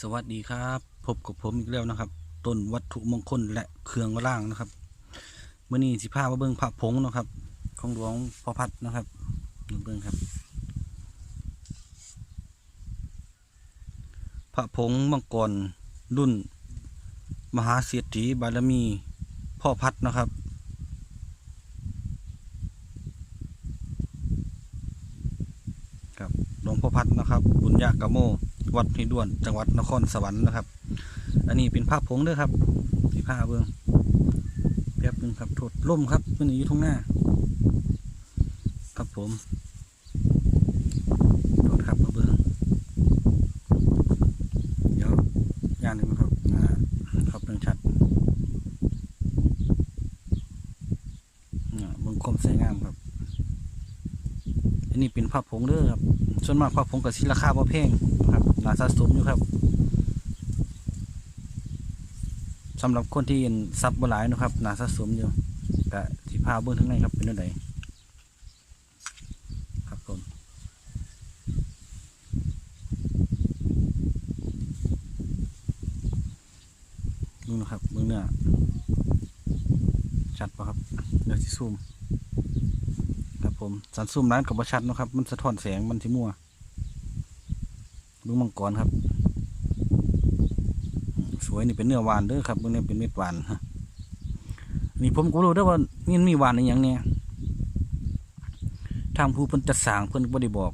สวัสดีครับ พบกับผมอีกแล้วนะครับ ต้นวัตถุมงคลและเครื่องร่างนะครับเมื่อนี้สิพามาเบิ่งพระผงนะครับ ของหลวงพ่อพัดนะครับเบิ่งครับพระผงมังกรรุ่น มหาเศรษฐีบารมีพ่อพัดนะครับครับหลวงพ่อพัดนะครับบุญญากะโม วัดห้วยด้วน จังหวัดนครสวรรค์นะครับ อันนี้เป็นภาพผงเด้อครับที่ผ้าเบิ้งแป๊บหนึงครับโทษล่มครับมันอยู่ตรงหน้า ครับผมโทษครับมาเบิ้งเดี๋ยวย่านหนึงครับอ่าครับเรื่องชัดอ่าเบิ้งคมสวยงามครับอันนี้เป็นภาพผงเด้อครับ ส่วนมากภาพผงกับสิราคาบ่แพงครับ น่าสะสมอยู่ครับสำหรับคนที่เห็นซับบหลายนะครับน่าสะสมอยู่ก็สิพาเบิ่งทั้งในครับเป็นจังไดครับผมดูนะครับเบิ่งเนื้อชัดปะครับเดี๋ยวสิซูมครับผมสันซูมร้านกับบชัดนะครับ มันสะท้อนแสงมันที่มัว ดูมังกรครับ สวยนี่เป็นเนื้อวานเด้อครับเบื้องนี้เป็นเม็ดวานฮะนี่ผมก็รู้เด้ว่านี่มันมีวานในอย่างเนี้ยทางผู้เพิ่นจัดสางเพิ่นบ่ได้บอก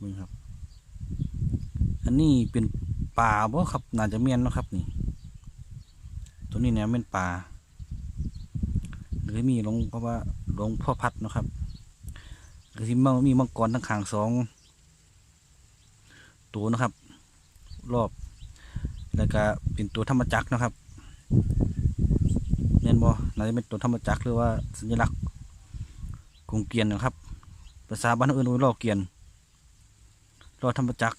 มึงครับ อันนี้เป็นป่าบ่ครับ น่าจะเมียนนะครับนี่ ตัวนี้เนี่ยเป็นป่าหรือมีหลวงเพราะว่าหลวงพ่อพัดนะครับ หรือที่มันมีมังกรทั้งขางสองตัวนะครับ รอบ แล้วก็เป็นตัวธรรมจักรนะครับเห็นบ่น่าจะเป็นตัวธรรมจักรหรือว่าสัญลักษณ์กรุงเกียนนะครับ ภาษาบ้านอื่นว่าล่อเกียนล่อธรรมจักร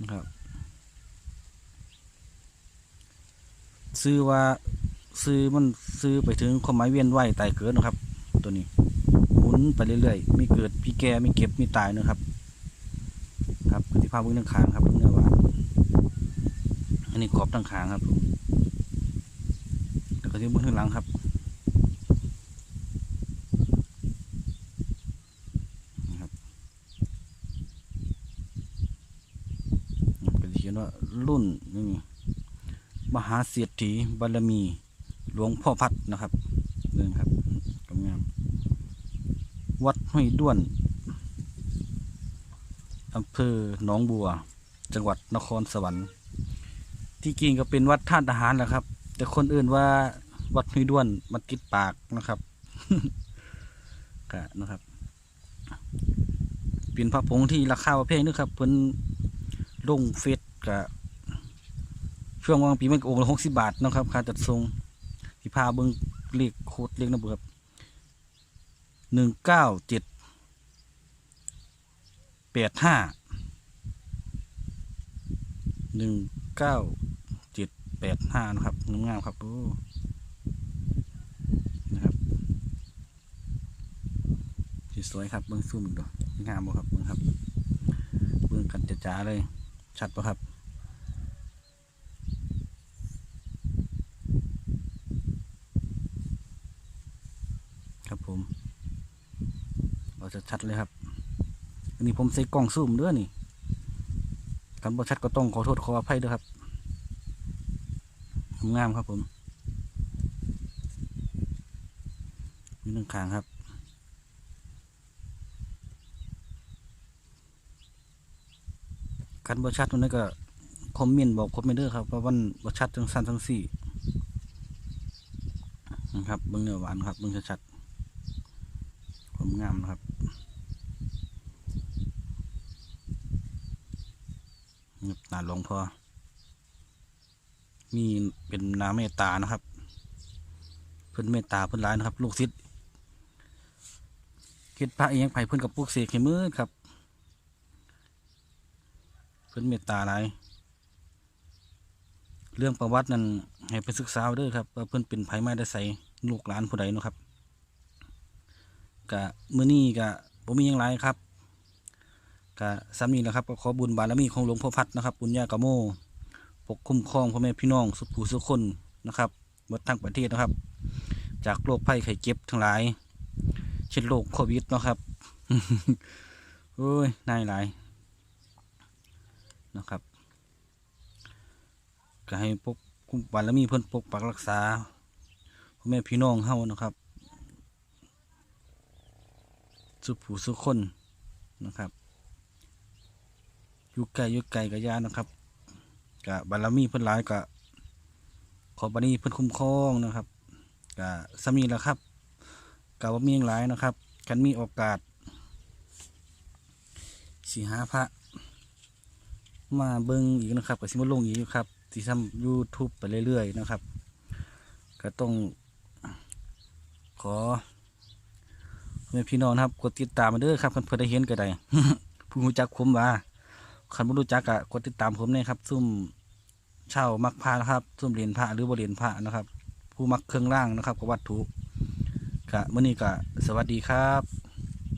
นะครับ ซื้อว่าซื้อมันซื้อไปถึงความหมายเวียนว่ายตเกิดนะครับ ตัวนี้ นไปเรื่อยๆ มีเกิดมีแก่มีเก็บมีตายนะครับ ครับปฏิภาพเบื้องตั้งขางครับเนื้อหวานอันนี้กรอบตั้งขางครับแล้วก็ที่เบื้องข้างหลังครับนะครับเนเขียนว่ารุ่นนี่มหาเศรษฐีบารมี หลวงพ่อพัดนะครับเรื่องครับกำงาม วัดห้วยด้วนอำเภอหนองบัว จังหวัดนครสวรรค์ ที่จริงก็เป็นวัดท่าทหารแหละครับ แต่คนอื่นว่าวัดห้วยด้วนมันติดปากนะครับก็นะครับเป็นพระผงที่ราคาประเภทนึงครับเพิ่นลงเฟซกับช่วงวางปีมันก็องค์ละหกสิบาทนะครับค่าจัดทรงที่พาเบิ้งเลขโคตรเลขนะเบิครับ หนึ่งเก้าเจ็ดแปดห้าหนึ่งเก้าเจ็ดแปดห้านะครับงามๆครับโอ้นะครับสีสวยครับเบิ้องซูมดูงามบ่ครับเบิ้งครับเบิ้งกันจ้าเลย ชัดปะครับครับผม เราจะชัดเลยครับ อันนี้ผมใส่กล้องซูมด้วยนี่กันบ่ชัดก็ต้องขอโทษขออภัยด้วยครับงามครับผมมีหนึ่งขางครับกันบ่ชัดตรงนี้ก็คอมเมนต์บอกคอมเมนต์เด้อครับว่าวันบ่ชัดทั้งสั้นทั้งสี่นะครับเบิ้งเนื้อหวานครับเบิ้งชัดๆ ความงามนะครับนี่หนาหลวงพ่อ มีเป็นนาเมตตานะครับ เพื่อนเมตตาเพื่อนร้ายนะครับ ลูกศิษย์คิดพระเองไผ่เพื่อนกับปลูกเสกให้มือครับ เพื่อนเมตตาหลายเรื่องประวัตินั้นให้ไปศึกษาเด้อครับว่าเพื่อนเป็นไผ่ไม้ได้ใส่ลูกหลานผู้ใดนะครับ กะมื้อนี้กะบ่มีหยังหลายครับก็สามีนะครับก็ขอบุญบารมีของหลวงพ่อพัดนะครับ บุญญากะโมปกคุ้มครองพ่อแม่พี่น้องสุขผู้สุคนนะครับหมดทั้งประเทศนะครับ จากโรคภัยไข้เจ็บทั้งหลาย เช่นโรคโควิดนะครับโอ้ยนายหลายนะครับก็ให้ปกคุ้มบารมีเพิ่นปกปักรักษาพ่อแม่พี่น้องเฮานะครับ สุผู้สุคนนะครับอยู่ไกลอยู่ไกลกับยานะครับกะบารมีเพิ่นหลายกะขอบารมีเพิ่นคุ้มครองนะครับกะสามีแล้วครับกะว่ามีหยังหลายนะครับกันมีโอกาสสีหาพระ มาเบิ่งอีกนะครับก็สิมาลงอีกครับสิทำยูทูบไปเรื่อยๆนะครับ ก็ต้องขอ ม่พี่น้องนะครับ กดติดตามมาเด้อครับคันเพื่อได้เห็นก็ได้ผู้รู้จักผมว่าคันผู้รู้จักก็กดติดตามผมเนี่ยครับ ซุ่มเช่ามักพระนะครับ ซุ่มเหรียญพระหรือบริเรียญพระนะครับ ผู้มักเครื่องร่างนะครับกับวัตถุกะมื่อนี้ก็สวัสดีครับ